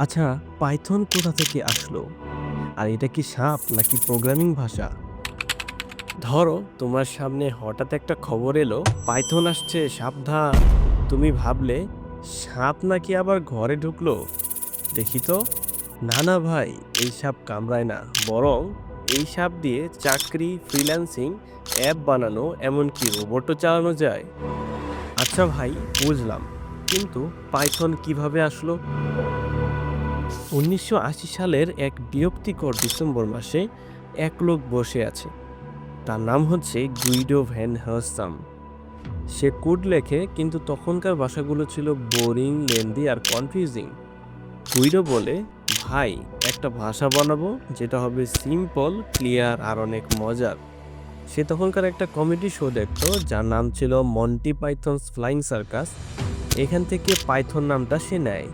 আচ্ছা পাইথন কোথা থেকে আসলো? আর এটা কি সাপ নাকি প্রোগ্রামিং ভাষা? ধরো, তোমার সামনে হঠাৎ একটা খবর এলো, পাইথন আসছে, সাবধান। তুমি ভাবলে, সাপ নাকি আবার ঘরে ঢুকলো? দেখি তো। না না ভাই, এই সাপ কামড়ায় না। বরং এই সাপ দিয়ে চাকরি, ফ্রিল্যান্সিং, অ্যাপ বানানো, এমনকি রোবটও চালানো যায়। আচ্ছা ভাই, বুঝলাম। কিন্তু পাইথন কীভাবে আসলো? উনিশশো আশি সালের এক বিরক্তিকর ডিসেম্বর মাসে এক লোক বসে আছে। তার নাম হচ্ছে গুইডো ভ্যান হার্সাম। সে কোড লেখে, কিন্তু তখনকার ভাষাগুলো ছিল বোরিং, লেন্দি আর কনফিউজিং। গুইডো বলে, ভাই, একটা ভাষা বানাবো, যেটা হবে সিম্পল, ক্লিয়ার আর অনেক মজার। সে তখনকার একটা কমেডি শো দেখতো, যার নাম ছিল মন্টি পাইথনস ফ্লাইং সার্কাস। এখান থেকে পাইথন নামটা সে নেয়।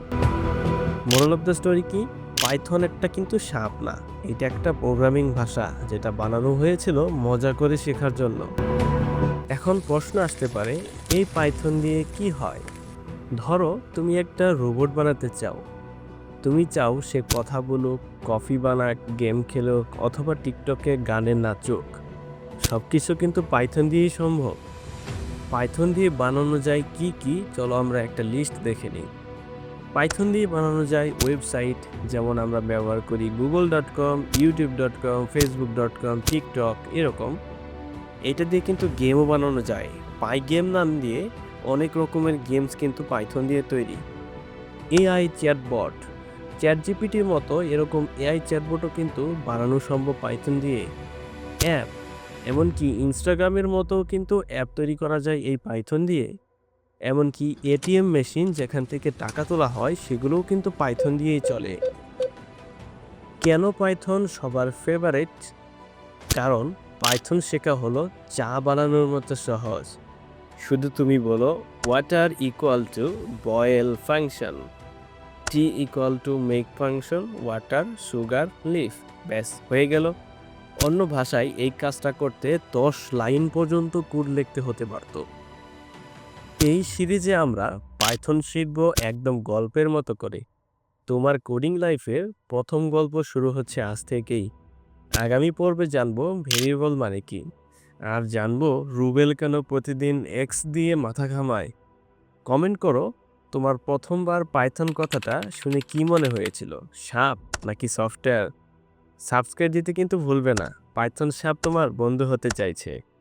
মোরাল অফ দ্য স্টোরি কি? পাইথন একটা কিন্তু সাপ না। এটা একটা প্রোগ্রামিং ভাষা, যেটা বানানো হয়েছিল মজা করে শেখার জন্য। এখন প্রশ্ন আসতে পারে, এই পাইথন দিয়ে কি হয়? ধরো, তুমি একটা রোবট বানাতে চাও। তুমি চাও সে কথা বলুক কফি বানাক গেম খেলুক, অথবা টিকটকে গানে নাচুক। সব কিছু কিন্তু পাইথন দিয়েই সম্ভব। পাইথন দিয়ে বানানো যায় কি কি? চলো আমরা একটা লিস্ট দেখে নিই। পাইথন দিয়ে বানানো যায় ওয়েবসাইট, যেমন আমরা ব্যবহার করি Google dot com YouTube dot com Facebook dot com TikTok এরকম। এটা দিয়ে কিন্তু গেমও বানানো যায়। পাই গেম নাম দিয়ে অনেক রকমের গেমস কিন্তু পাইথন দিয়ে তৈরি। এআই চ্যাটবট চ্যাট জিপিটির মতো এরকম এআই চ্যাটবটও কিন্তু বানানো সম্ভব পাইথন দিয়ে। অ্যাপ এমনকি ইনস্টাগ্রামের মতো কিন্তু অ্যাপ তৈরি করা যায় এই পাইথন দিয়ে। এমনকি এটিএম মেশিন যেখান থেকে টাকা তোলা হয়, সেগুলোও কিন্তু পাইথন দিয়েই চলে। কেন পাইথন সবার ফেভারিট কারণ পাইথন শেখা হলো চা বানানোর মতো সহজ। শুধু তুমি বলো water equal to boil function tea equal to make function water sugar leaf ব্যাস, হয়ে গেল। অন্য ভাষায় এই কাজটা করতে দশ লাইন পর্যন্ত কোড লিখতে হতে পারতো। এই সিরিজে আমরা পাইথন শিখব একদম গল্পের মতো করে। তোমার কোডিং লাইফের প্রথম গল্প শুরু হচ্ছে আজ থেকেই। আগামী পর্বে জানব ভেরিয়েবল মানে কি। আর জানব রুবেল কেন প্রতিদিন এক্স দিয়ে মাথা ঘামায়। কমেন্ট করো, তোমার প্রথমবার পাইথন কথাটা শুনে কি মনে হয়েছিল? সাপ নাকি সফটওয়্যার? সাবস্ক্রাইব দিতে কিন্তু ভুলবে না। পাইথন সাপ তোমার বন্ধু হতে চাইছে।